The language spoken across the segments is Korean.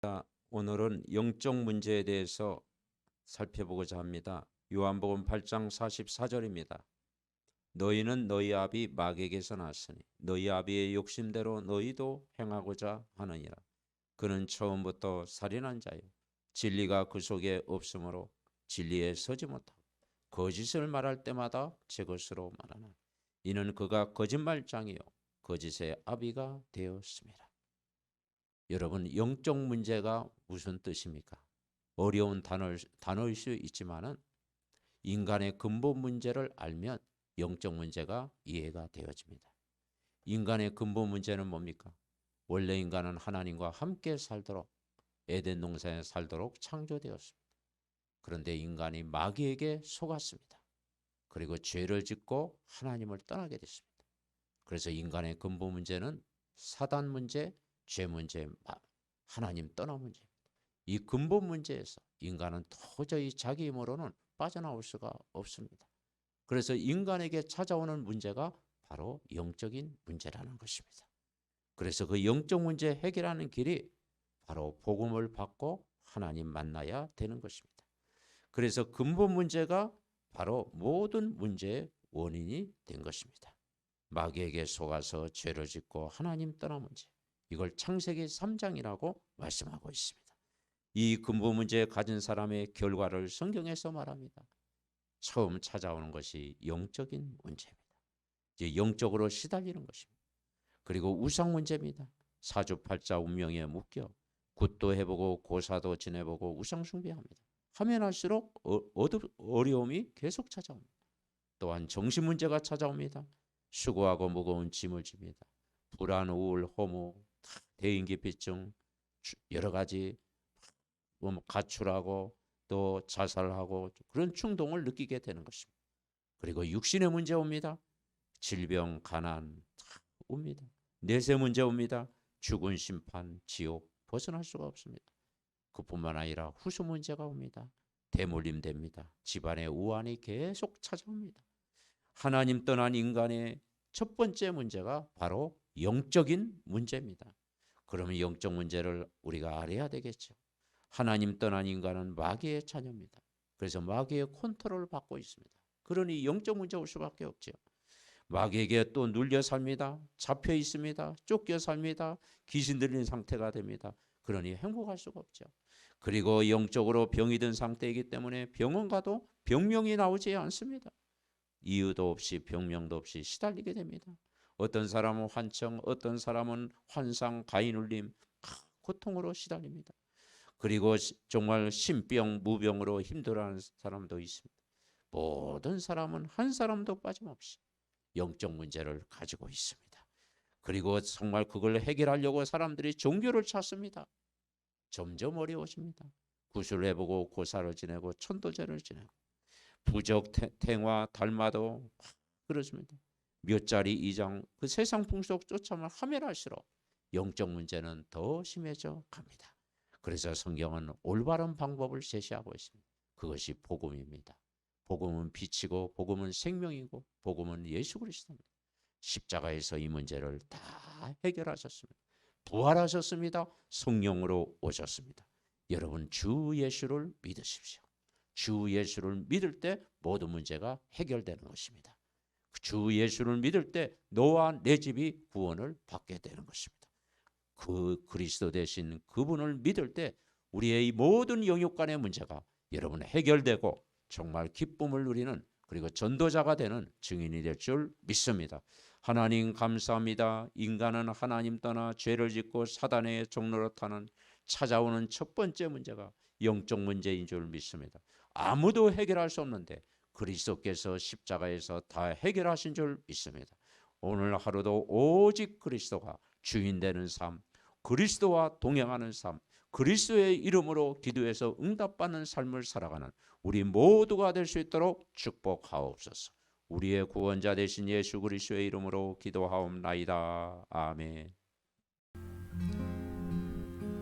자, 오늘은 영적 문제에 대해서 살펴보고자 합니다. 요한복음 8장 44절입니다. 너희는 너희 아비 마귀에게서 났으니 너희 아비의 욕심대로 너희도 행하고자 하느니라. 그는 처음부터 살인한 자요 진리가 그 속에 없으므로 진리에 서지 못하고 거짓을 말할 때마다 제 것으로 말하나 이는 그가 거짓말장이요 거짓의 아비가 되었습니다. 여러분 영적 문제가 무슨 뜻입니까? 어려운 단어, 단어일 수 있지만은 인간의 근본 문제를 알면 영적 문제가 이해가 되어집니다. 인간의 근본 문제는 뭡니까? 원래 인간은 하나님과 함께 살도록 에덴 동산에 살도록 창조되었습니다. 그런데 인간이 마귀에게 속았습니다. 그리고 죄를 짓고 하나님을 떠나게 됐습니다. 그래서 인간의 근본 문제는 사단 문제, 죄 문제, 마- 하나님 떠나 문제입니다. 이 근본 문제에서 인간은 도저히 자기 힘으로는 빠져나올 수가 없습니다. 그래서 인간에게 찾아오는 문제가 바로 영적인 문제라는 것입니다. 그래서 그 영적 문제 해결하는 길이 바로 복음을 받고 하나님 만나야 되는 것입니다. 그래서 근본 문제가 바로 모든 문제의 원인이 된 것입니다. 마귀에게 속아서 죄를 짓고 하나님 떠나 문제. 이걸 창세기 3장이라고 말씀하고 있습니다. 이 근본 문제 가진 사람의 결과를 성경에서 말합니다. 처음 찾아오는 것이 영적인 문제입니다. 이제 영적으로 시달리는 것입니다. 그리고 우상 문제입니다. 사주팔자 운명에 묶여 굿도 해보고 고사도 지내보고 우상 숭배합니다. 하면 할수록 어, 어두- 어려움이 계속 찾아옵니다. 또한 정신 문제가 찾아옵니다. 수고하고 무거운 짐을 집니다. 불안, 우울, 허무, 대인기피증, 주- 여러 가지 뭐 가출하고 또 자살하고 그런 충동을 느끼게 되는 것입니다. 그리고 육신의 문제 옵니다. 질병, 가난 다 옵니다. 내세 문제 옵니다. 죽은 심판, 지옥 벗어날 수가 없습니다. 그뿐만 아니라 후수 문제가 옵니다. 대물림 됩니다. 집안의 우환이 계속 찾아옵니다. 하나님 떠난 인간의 첫 번째 문제가 바로 영적인 문제입니다. 그러면 영적 문제를 우리가 알아야 되겠죠. 하나님 떠난 인간은 마귀의 자녀입니다. 그래서 마귀의 컨트롤을 받고 있습니다. 그러니 영적 문제 올 수밖에 없죠. 마귀에게 또 눌려 삽니다. 잡혀 있습니다. 쫓겨 삽니다. 귀신 들린 상태가 됩니다. 그러니 행복할 수가 없죠. 그리고 영적으로 병이 든 상태이기 때문에 병원 가도 병명이 나오지 않습니다. 이유도 없이 병명도 없이 시달리게 됩니다. 어떤 사람은 환청, 어떤 사람은 환상, 가인울림, 고통으로 시달립니다. 그리고 시- 정말 신병, 무병으로 힘들어하는 사람도 있습니다. 모든 사람은 한 사람도 빠짐없이 영적 문제를 가지고 있습니다. 그리고 정말 그걸 해결하려고 사람들이 종교를 찾습니다. 점점 어려워집니다. 구슬해보고 고사를 지내고 천도제를 지내고 부적 태- 탱화 달마도 그렇습니다. 몇 자리 이장 그 세상 풍속 쫓아만 하면 할수록 영적 문제는 더 심해져 갑니다. 그래서 성경은 올바른 방법을 제시하고 있습니다. 그것이 복음입니다. 복음은 빛이고 복음은 생명이고 복음은 예수 그리스도입니다. 십자가에서 이 문제를 다 해결하셨습니다. 부활하셨습니다. 성령으로 오셨습니다. 여러분 주 예수를 믿으십시오. 주 예수를 믿을 때 모든 문제가 해결되는 것입니다. 주 예수를 믿을 때 너와 내 집이 구원을 받게 되는 것입니다. 그 그리스도 대신 그분을 믿을 때 우리의 이 모든 영육간의 문제가 여러분 해결되고 정말 기쁨을 누리는 그리고 전도자가 되는 증인이 될 줄 믿습니다. 하나님 감사합니다. 인간은 하나님 떠나 죄를 짓고 사단의 종로로 타는 찾아오는 첫 번째 문제가 영적 문제인 줄 믿습니다. 아무도 해결할 수 없는데 그리스도께서 십자가에서 다 해결하신 줄 믿습니다. 오늘 하루도 오직 그리스도가 주인 되는 삶, 그리스도와 동행하는 삶, 그리스도의 이름으로 기도해서 응답받는 삶을 살아가는 우리 모두가 될 수 있도록 축복하옵소서. 우리의 구원자 되신 예수 그리스도의 이름으로 기도하옵나이다. 아멘.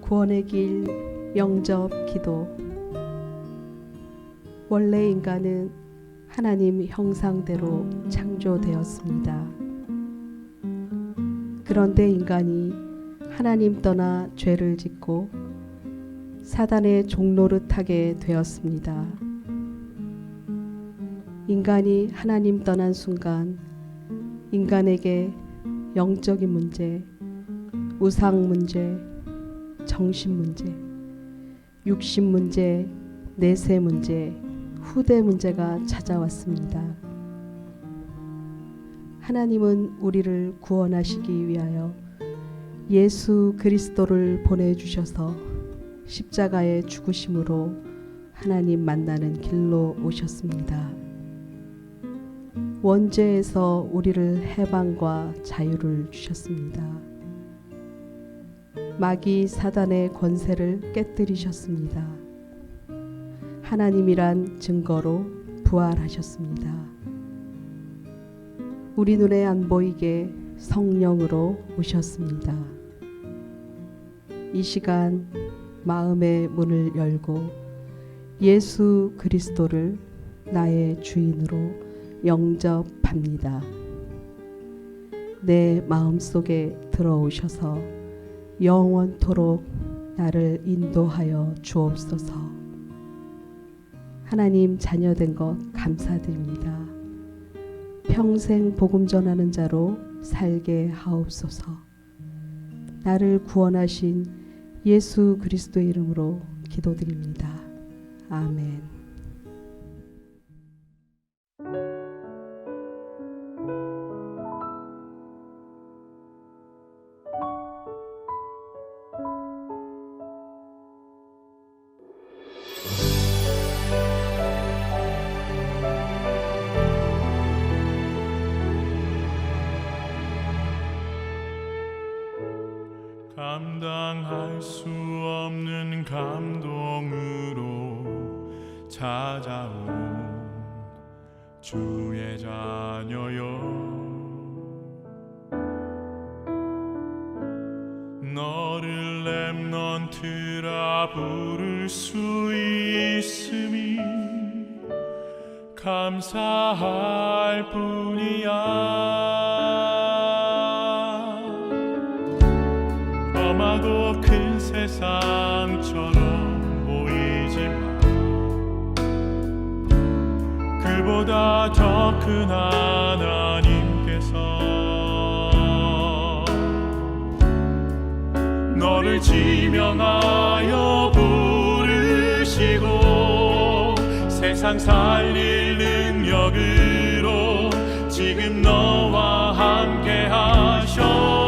구원의 길 영접 기도 원래 인간은 하나님 형상대로 창조되었습니다. 그런데 인간이 하나님 떠나 죄를 짓고 사단의 종노릇하게 되었습니다. 인간이 하나님 떠난 순간 인간에게 영적인 문제, 우상 문제, 정신 문제, 육신 문제, 내세 문제, 후대 문제가 찾아왔습니다. 하나님은 우리를 구원하시기 위하여 예수 그리스도를 보내주셔서 십자가의 죽으심으로 하나님 만나는 길로 오셨습니다. 원죄에서 우리를 해방과 자유를 주셨습니다. 마귀 사단의 권세를 깨뜨리셨습니다. 하나님이란 증거로 부활하셨습니다. 우리 눈에 안 보이게 성령으로 오셨습니다. 이 시간 마음의 문을 열고 예수 그리스도를 나의 주인으로 영접합니다. 내 마음 속에 들어오셔서 영원토록 나를 인도하여 주옵소서. 하나님 자녀된 것 감사드립니다. 평생 복음 전하는 자로 살게 하옵소서. 나를 구원하신 예수 그리스도의 이름으로 기도드립니다. 아멘. 수 없는 감동으로 찾아온 주의 자녀여. 너를 렘넌트라 부를 수 있음이 감사할 뿐이야 험하고 큰 세상처럼 보이지만 그보다 더 큰 하나님께서 너를 지명하여 부르시고 세상 살릴 능력으로 지금 너와 함께 하셔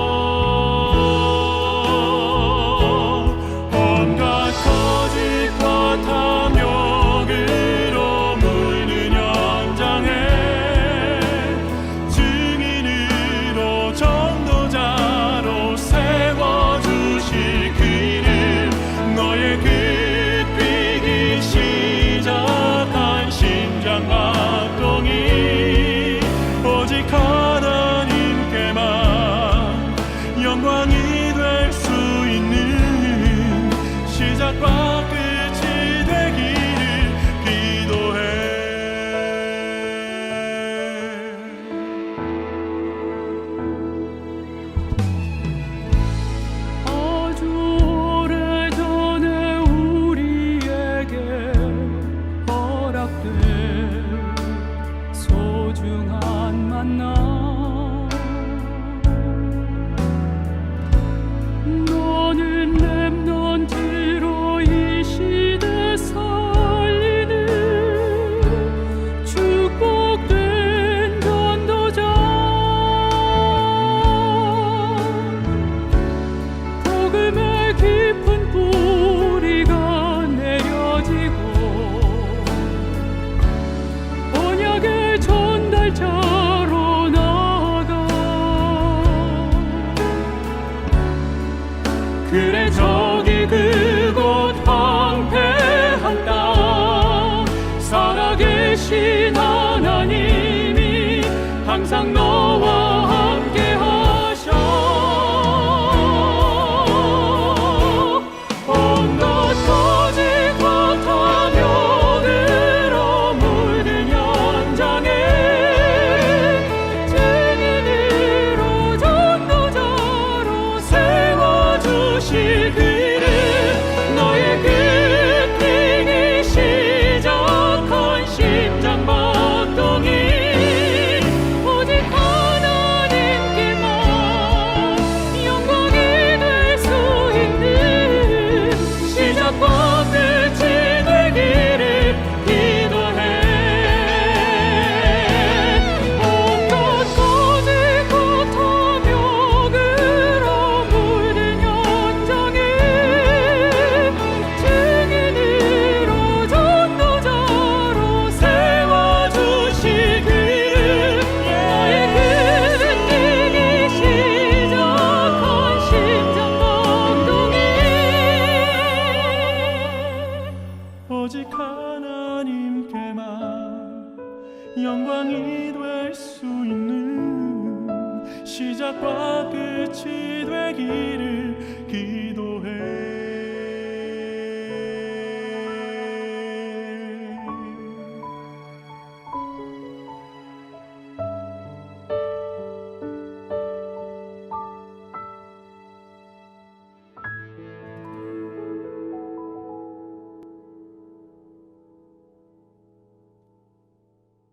하나님이 항상 너